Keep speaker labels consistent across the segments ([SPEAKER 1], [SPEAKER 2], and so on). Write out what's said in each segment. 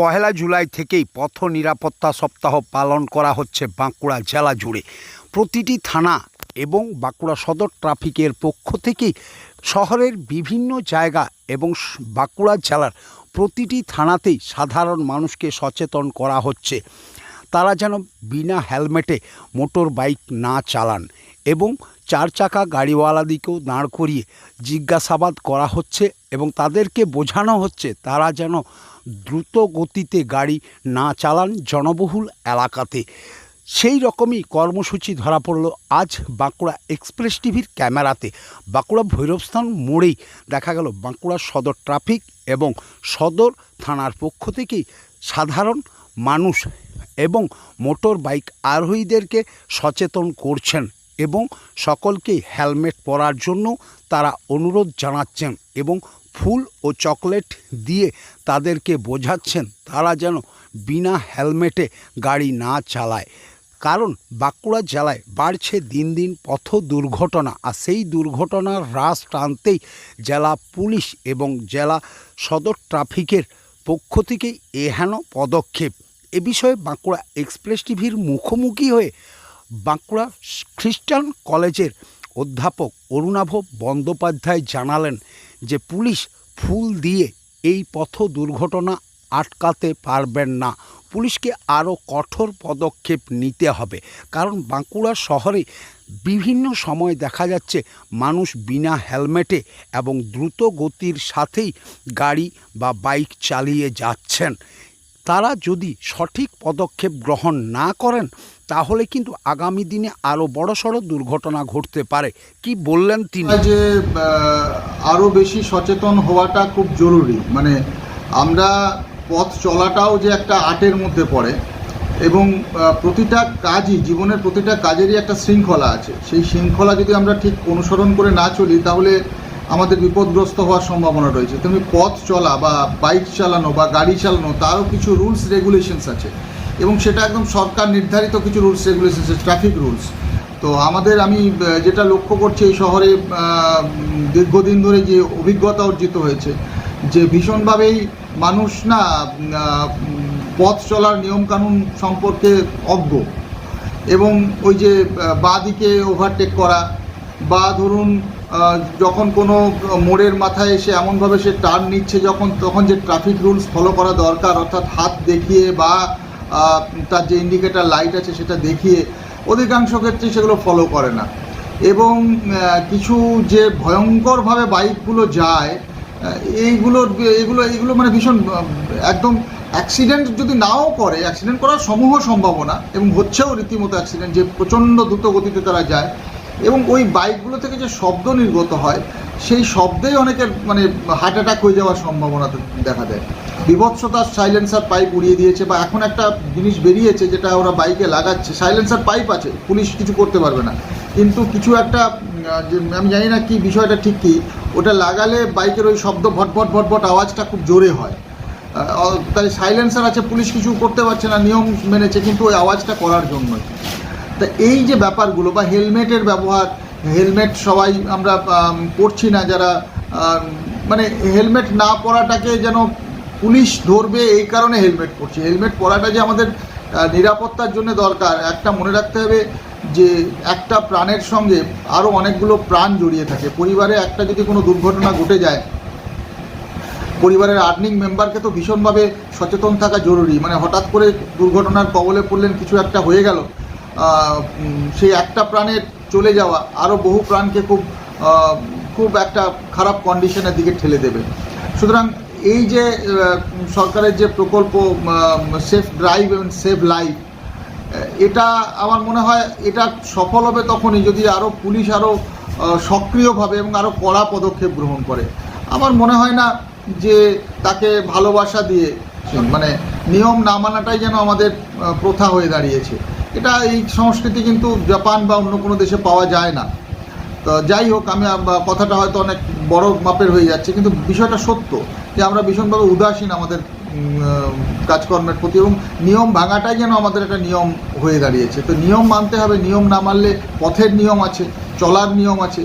[SPEAKER 1] পহেলা জুলাই থেকেই পথ নিরাপত্তা সপ্তাহ পালন করা হচ্ছে বাঁকুড়া জেলা জুড়ে। প্রতিটি থানা এবং বাঁকুড়া সদর ট্রাফিকের পক্ষ থেকে শহরের বিভিন্ন জায়গা এবং বাঁকুড়া জেলার প্রতিটি থানাতেই সাধারণ মানুষকে সচেতন করা হচ্ছে। তারা যেন বিনা হেলমেটে মোটর বাইক না চালান এবং চার চাকা গাড়িওয়ালাদিকেও দাঁড় করিয়ে জিজ্ঞাসাবাদ করা হচ্ছে এবং তাদেরকে বোঝানো হচ্ছে তারা যেন দ্রুত গতিতে গাড়ি না চালান জনবহুল এলাকাতে। সেই রকমই কর্মসূচি ধরা পড়ল আজ বাঁকুড়া এক্সপ্রেস টিভির ক্যামেরাতে। বাঁকুড়া ভৈরবস্থান মোড়েই দেখা গেল বাঁকুড়া সদর ট্রাফিক এবং সদর থানার পক্ষ থেকেই সাধারণ মানুষ এবং মোটর বাইক আরোহীদেরকে সচেতন করছেন এবং সকলকেই হেলমেট পরার জন্য তারা অনুরোধ জানাচ্ছেন এবং ফুল ও চকলেট দিয়ে তাদেরকে বোঝাচ্ছেন তারা যেন বিনা হেলমেটে গাড়ি না চালায়। কারণ বাঁকুড়া জেলায় বাড়ছে দিন দিন পথ দুর্ঘটনা আর সেই দুর্ঘটনার হ্রাস টানতেই জেলা পুলিশ এবং জেলা সদর ট্রাফিকের পক্ষ থেকেই এহেন পদক্ষেপ এ বিষয়ে বাঁকুড়া এক্সপ্রেস টিভির মুখোমুখি হয়ে বাঁকুড়া খ্রিস্টান কলেজের অধ্যাপক অরুণাভ বন্দ্যোপাধ্যায় জানালেন যে পুলিশ ফুল দিয়ে এই পথ দুর্ঘটনা আটকাতে পারবেন না। পুলিশকে আরও কঠোর পদক্ষেপ নিতে হবে। কারণ বাঁকুড়া শহরে বিভিন্ন সময় দেখা যাচ্ছে মানুষ বিনা হেলমেটে এবং দ্রুত গতির সাথেই গাড়ি বা বাইক চালিয়ে যাচ্ছেন। তারা যদি সঠিক পদক্ষেপ গ্রহণ না করেন তাহলে কিন্তু আগামী দিনে আরও বড়সড় দুর্ঘটনা ঘটতে পারে। কি বললেন তিনি?
[SPEAKER 2] যে আহ, আরও বেশি সচেতন হওয়াটা খুব জরুরি। মানে আমরা পথ চলাটাও যে একটা আর্টের মধ্যে পড়ে এবং প্রতিটা কাজই জীবনের প্রতিটা কাজেরই একটা শৃঙ্খলা আছে। সেই শৃঙ্খলা যদি আমরা ঠিক অনুসরণ করে না চলি তাহলে আমাদের বিপদগ্রস্ত হওয়ার সম্ভাবনা রয়েছে। তেমনি পথ চলা বা বাইক চালানো বা গাড়ি চালানো, তারও কিছু রুলস, রেগুলেশনস আছে। এবং সেটা একদম সরকার নির্ধারিত কিছু রুলস, রেগুলেশনস আছে ট্রাফিক রুলস। তো আমাদের আমি যেটা লক্ষ্য করছি এই শহরে দীর্ঘদিন ধরে যে অভিজ্ঞতা অর্জিত হয়েছে, যে ভীষণভাবেই মানুষ না পথ চলার নিয়মকানুন সম্পর্কে অজ্ঞ। এবং ওই যে বাঁ দিকে ওভারটেক করা বা ধরুন যখন কোনো মোড়ের মাথায় এসে এমনভাবে সে টার্ন নিচ্ছে যখন, তখন যে ট্রাফিক রুলস ফলো করা দরকার, অর্থাৎ হাত দেখিয়ে বা তার যে ইন্ডিকেটার লাইট আছে সেটা দেখিয়ে, অধিকাংশ ক্ষেত্রে সেগুলো ফলো করে না। এবং কিছু যে ভয়ঙ্করভাবে বাইকগুলো যায় এইগুলো এইগুলো এইগুলো মানে ভীষণ, একদম অ্যাক্সিডেন্ট যদি নাও করে অ্যাক্সিডেন্ট করার সমূহ সম্ভাবনা এবং হচ্ছেও রীতিমতো অ্যাক্সিডেন্ট যে প্রচণ্ড দ্রুত গতিতে তারা যায় এবং ওই বাইকগুলো থেকে যে শব্দ নির্গত হয়, সেই শব্দেই অনেকের মানে হার্ট অ্যাটাক হয়ে যাওয়ার সম্ভাবনা দেখা দেয়। বিভৎসতার সাইলেন্সার পাইপ উড়িয়ে দিয়েছে বা এখন একটা জিনিস বেরিয়েছে যেটা ওরা বাইকে লাগাচ্ছে। সাইলেন্সার পাইপ আছে, পুলিশ কিছু করতে পারবে না। কিন্তু কিছু একটা আমি জানি না কি বিষয়টা ঠিক কি, ওটা লাগালে বাইকের ওই শব্দ ভটভট ভটভট আওয়াজটা খুব জোরে হয়। তাই সাইলেন্সার আছে, পুলিশ কিছু করতে পারছে না, নিয়ম মেনেছে, কিন্তু ওই আওয়াজটা করার জন্যই। তা এই যে ব্যাপারগুলো বা হেলমেটের ব্যবহার হেলমেট সবাই আমরা আম, পরছি না যারা মানে হেলমেট না পরাটাকে যেন পুলিশ ধরবে এই কারণে হেলমেট পরছি। হেলমেট পরাটা যে আমাদের নিরাপত্তার জন্য দরকার একটা মনে রাখতে হবে যে একটা প্রাণের সঙ্গে আরও অনেকগুলো প্রাণ জড়িয়ে থাকে। পরিবারে একটা যদি কোনো দুর্ঘটনা ঘটে যায় পরিবারের আর্নিং মেম্বারকে তো ভীষণভাবে সচেতন থাকা জরুরি। মানে হঠাৎ করে দুর্ঘটনার কবলে পড়লেন কিছু একটা হয়ে গেল সেই একটা প্রাণের চলে যাওয়া আরও বহু প্রাণকে খুব খুব একটা খারাপ কন্ডিশনের দিকে ঠেলে দেবে। সুতরাং এই যে সরকারের যে প্রকল্প সেফ ড্রাইভ এবং সেভ লাইফ এটা আমার মনে হয় এটা সফল হবে তখনই যদি আরও পুলিশ আরও সক্রিয়ভাবে এবং আরও কড়া পদক্ষেপ গ্রহণ করে। আমার মনে হয় না যে তাকে ভালোবাসা দিয়ে মানে নিয়ম না মানাটাই যেন আমাদের প্রথা হয়ে দাঁড়িয়েছে। এটা এই সংস্কৃতি কিন্তু জাপান বা অন্য কোনো দেশে পাওয়া যায় না। তো যাই হোক, আমি কথাটা হয়তো অনেক বড় মাপের হয়ে যাচ্ছে, কিন্তু বিষয়টা সত্য যে আমরা ভীষণভাবে উদাসীন আমাদের কাজকর্মের প্রতি এবং নিয়ম ভাঙাটাই যেন আমাদের একটা নিয়ম হয়ে দাঁড়িয়েছে। তো নিয়ম মানতে হবে, নিয়ম না মানলে পথের নিয়ম আছে, চলার নিয়ম আছে,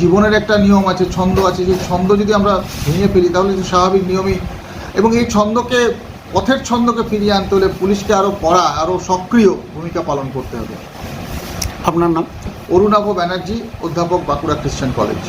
[SPEAKER 2] জীবনের একটা নিয়ম আছে, ছন্দ আছে, সেই ছন্দ যদি আমরা ভেঙে ফেলি তাহলে স্বাভাবিক নিয়মই। এবং এই ছন্দকে পথের ছন্দকে ফিরিয়ে আনতে হলে পুলিশকে আরও কড়া আরও সক্রিয় ভূমিকা পালন করতে হবে।
[SPEAKER 1] আপনার নাম?
[SPEAKER 2] অরুণাভ ব্যানার্জি অধ্যাপক বাঁকুড়া খ্রিস্টান কলেজ।